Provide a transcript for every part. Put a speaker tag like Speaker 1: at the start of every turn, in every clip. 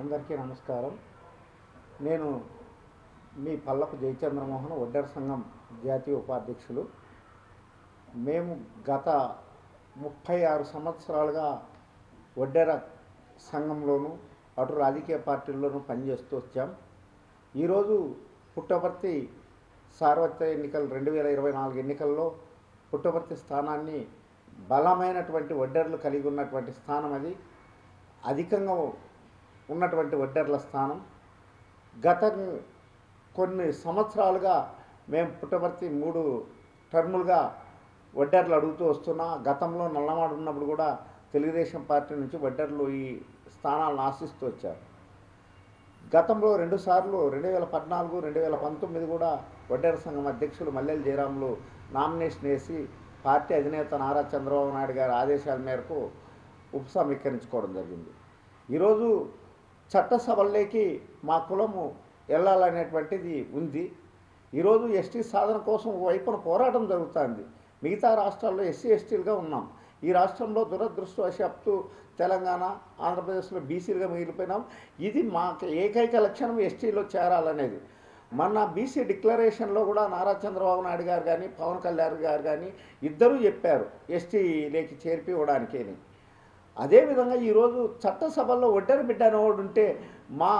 Speaker 1: అందరికీ నమస్కారం. నేను మీ పల్లపు జయచంద్రమోహన్ ఒడ్డర సంఘం జాతీయ ఉపాధ్యక్షులు. మేము గత ముప్పై ఆరు సంవత్సరాలుగా ఒడ్డెర సంఘంలోనూ అటు రాజకీయ పార్టీల్లోనూ పనిచేస్తూ వచ్చాం. ఈరోజు పుట్టపర్తి సార్వత్రిక ఎన్నికలు రెండు వేల ఇరవై నాలుగు ఎన్నికల్లో పుట్టపర్తి స్థానాన్ని బలమైనటువంటి ఒడ్డర్లు కలిగి ఉన్నటువంటి స్థానం అది. అధికంగా ఉన్నటువంటి ఒడ్డర్ల స్థానం. గత కొన్ని సంవత్సరాలుగా మేము పుట్టపర్తి మూడు టర్ములుగా వడ్డర్లు అడుగుతూ వస్తున్నా. గతంలో నల్లమాడు ఉన్నప్పుడు కూడా తెలుగుదేశం పార్టీ నుంచి వడ్డర్లు ఈ స్థానాలను ఆశిస్తూ వచ్చారు. గతంలో రెండుసార్లు రెండు వేల పద్నాలుగు రెండు వేల పంతొమ్మిది కూడా వడ్డేర సంఘం అధ్యక్షులు మల్లెల జయరాములు నామినేషన్ వేసి పార్టీ అధినేత నారా చంద్రబాబు నాయుడు గారి ఆదేశాల మేరకు ఉపసమీకరించుకోవడం జరిగింది. ఈరోజు చట్టసభల్లోకి మా కులము వెళ్ళాలనేటువంటిది ఉంది. ఈరోజు ఎస్టీ సాధన కోసం వైపున పోరాటం జరుగుతుంది. మిగతా రాష్ట్రాల్లో ఎస్సీ ఎస్టీలుగా ఉన్నాం. ఈ రాష్ట్రంలో దురదృష్టవశాత్తు తెలంగాణ ఆంధ్రప్రదేశ్లో బీసీలుగా మిగిలిపోయినాం. ఇది మాకు ఏకైక లక్షణం ఎస్టీలో చేరాలనేది. మన బీసీ డిక్లరేషన్లో కూడా నారా చంద్రబాబు నాయుడు గారు కానీ పవన్ కళ్యాణ్ గారు కానీ ఇద్దరూ చెప్పారు ఎస్టీలోకి చేరిపివ్వడానికి అని అదేవిధంగా ఈరోజు చట్టసభల్లో ఒడ్డరి బిడ్డ అనేవాడు ఉంటే మా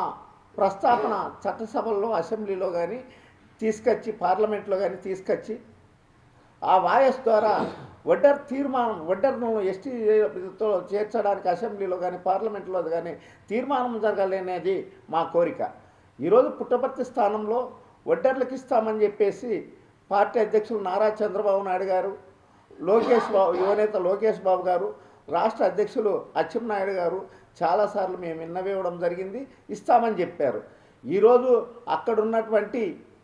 Speaker 1: ప్రస్తావన చట్టసభల్లో అసెంబ్లీలో కానీ తీసుకొచ్చి పార్లమెంట్లో కానీ తీసుకొచ్చి ఆ వాయస్ ద్వారా ఒడ్డర్ తీర్మానం ఒడ్డర్ను ఎస్టీతో చేర్చడానికి అసెంబ్లీలో కానీ పార్లమెంట్లో కానీ తీర్మానం జరగాలి అనేది మా కోరిక. ఈరోజు పుట్టపర్తి స్థానంలో ఒడ్డర్లకు ఇస్తామని చెప్పేసి పార్టీ అధ్యక్షులు నారా చంద్రబాబు నాయుడు గారు లోకేష్ బాబు యువనేత లోకేష్ బాబు గారు రాష్ట్ర అధ్యక్షులు అచ్చెన్నాయుడు గారు చాలాసార్లు మేము విన్నవివ్వడం జరిగింది ఇస్తామని చెప్పారు. ఈరోజు అక్కడున్నటువంటి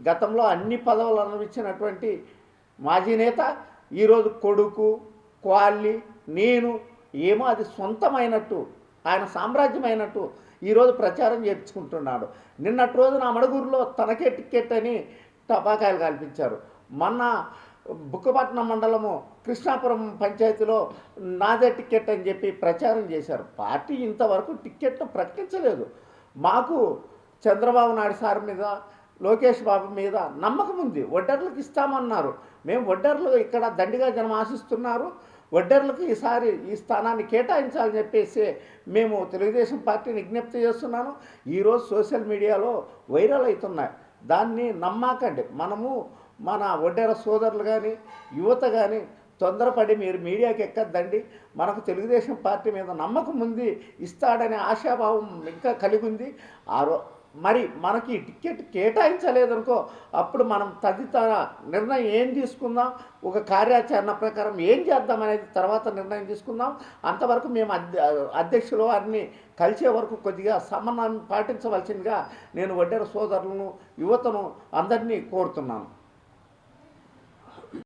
Speaker 1: గతంలో అన్ని పదవులు అనుభవించినటువంటి మాజీ నేత ఈరోజు కొడుకు క్వాలి నేను ఏమో అది సొంతమైనట్టు ఆయన సామ్రాజ్యమైనట్టు ఈరోజు ప్రచారం చేయించుకుంటున్నాడు నిన్నటి రోజున అమడగూరులో తనకే టికెట్ అని టపాకాయలు కల్పించారు. మొన్న బుక్కపట్నం మండలము కృష్ణాపురం పంచాయతీలో నాదే టికెట్ అని చెప్పి ప్రచారం చేశారు. పార్టీ ఇంతవరకు టిక్కెట్ను ప్రకటించలేదు. మాకు చంద్రబాబు నాయుడు సార్ మీద లోకేష్ బాబు మీద నమ్మకం ఉంది. వడ్డర్లకు ఇస్తామన్నారు. మేము వడ్డర్లు ఇక్కడ దండిగా జనం ఆశిస్తున్నారు. వడ్డర్లకు ఈసారి ఈ స్థానాన్ని కేటాయించాలని చెప్పేసి మేము తెలుగుదేశం పార్టీని విజ్ఞప్తి చేస్తున్నాను. ఈరోజు సోషల్ మీడియాలో వైరల్ అవుతున్నాయి. దాన్ని నమ్మాకండి. మనము మన ఒడ్డెర సోదరులు కానీ యువత కానీ తొందరపడి మీరు మీడియాకి ఎక్కద్దండి. మనకు తెలుగుదేశం పార్టీ మీద నమ్మకం ఉంది ఇస్తాడనే ఆశాభావం ఇంకా కలిగి ఉంది ఆ మరి మనకి టికెట్ కేటాయించలేదనుకో అప్పుడు మనం తదితర నిర్ణయం ఏం తీసుకుందాం? ఒక కార్యాచరణ ప్రకారం ఏం చేద్దాం అనేది తర్వాత నిర్ణయం తీసుకుందాం. అంతవరకు మేము అధ్య అధ్యక్షులు వారిని కలిసే వరకు కొద్దిగా సమన్వయం పాటించవలసిందిగా నేను వడ్డెర సోదరులను యువతను అందరినీ కోరుతున్నాను.